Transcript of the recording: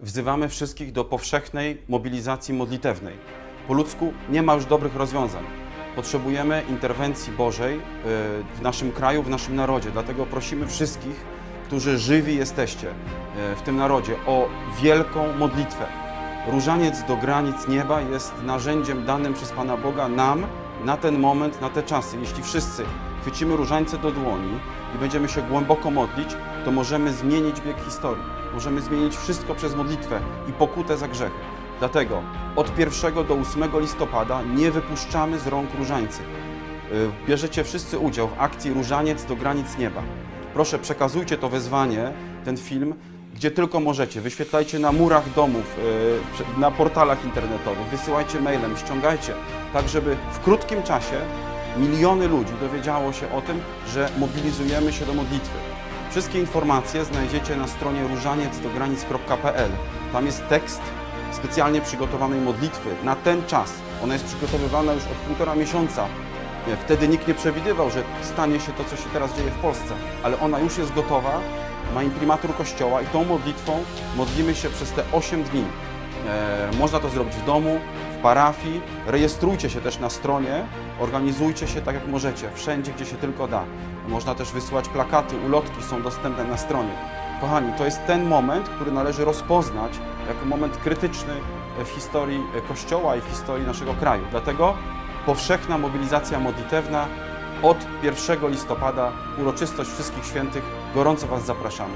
Wzywamy wszystkich do powszechnej mobilizacji modlitewnej. Po ludzku nie ma już dobrych rozwiązań. Potrzebujemy interwencji Bożej y, w naszym kraju, w naszym narodzie. Dlatego prosimy wszystkich, którzy żywi jesteście y, w tym narodzie, o wielką modlitwę. Różaniec do granic nieba jest narzędziem danym przez Pana Boga nam na ten moment, na te czasy. Jeśli wszyscy chwycimy różańce do dłoni i będziemy się głęboko modlić, to możemy zmienić bieg historii. Możemy zmienić wszystko przez modlitwę i pokutę za grzechy. Dlatego od 1 do 8 listopada nie wypuszczamy z rąk różańcy. Y, Bierzecie wszyscy udział w akcji Różaniec do granic nieba. Proszę, przekazujcie to wezwanie, ten film, gdzie tylko możecie. Wyświetlajcie na murach domów, y, na portalach internetowych, wysyłajcie mailem, ściągajcie, tak żeby w krótkim czasie miliony ludzi dowiedziało się o tym, że mobilizujemy się do modlitwy. Wszystkie informacje znajdziecie na stronie różaniecdogranic.pl. Tam jest tekst specjalnie przygotowanej modlitwy na ten czas. Ona jest przygotowywana już od półtora miesiąca. Wtedy nikt nie przewidywał, że stanie się to, co się teraz dzieje w Polsce, ale ona już jest gotowa, ma imprimatur Kościoła i tą modlitwą modlimy się przez te 8 dni. E, można to zrobić w domu, parafii. Rejestrujcie się też na stronie, organizujcie się tak jak możecie, wszędzie gdzie się tylko da. Można też wysyłać plakaty, ulotki są dostępne na stronie. Kochani, to jest ten moment, który należy rozpoznać jako moment krytyczny w historii Kościoła i w historii naszego kraju. Dlatego powszechna mobilizacja modlitewna od 1 listopada, uroczystość Wszystkich Świętych. Gorąco Was zapraszamy.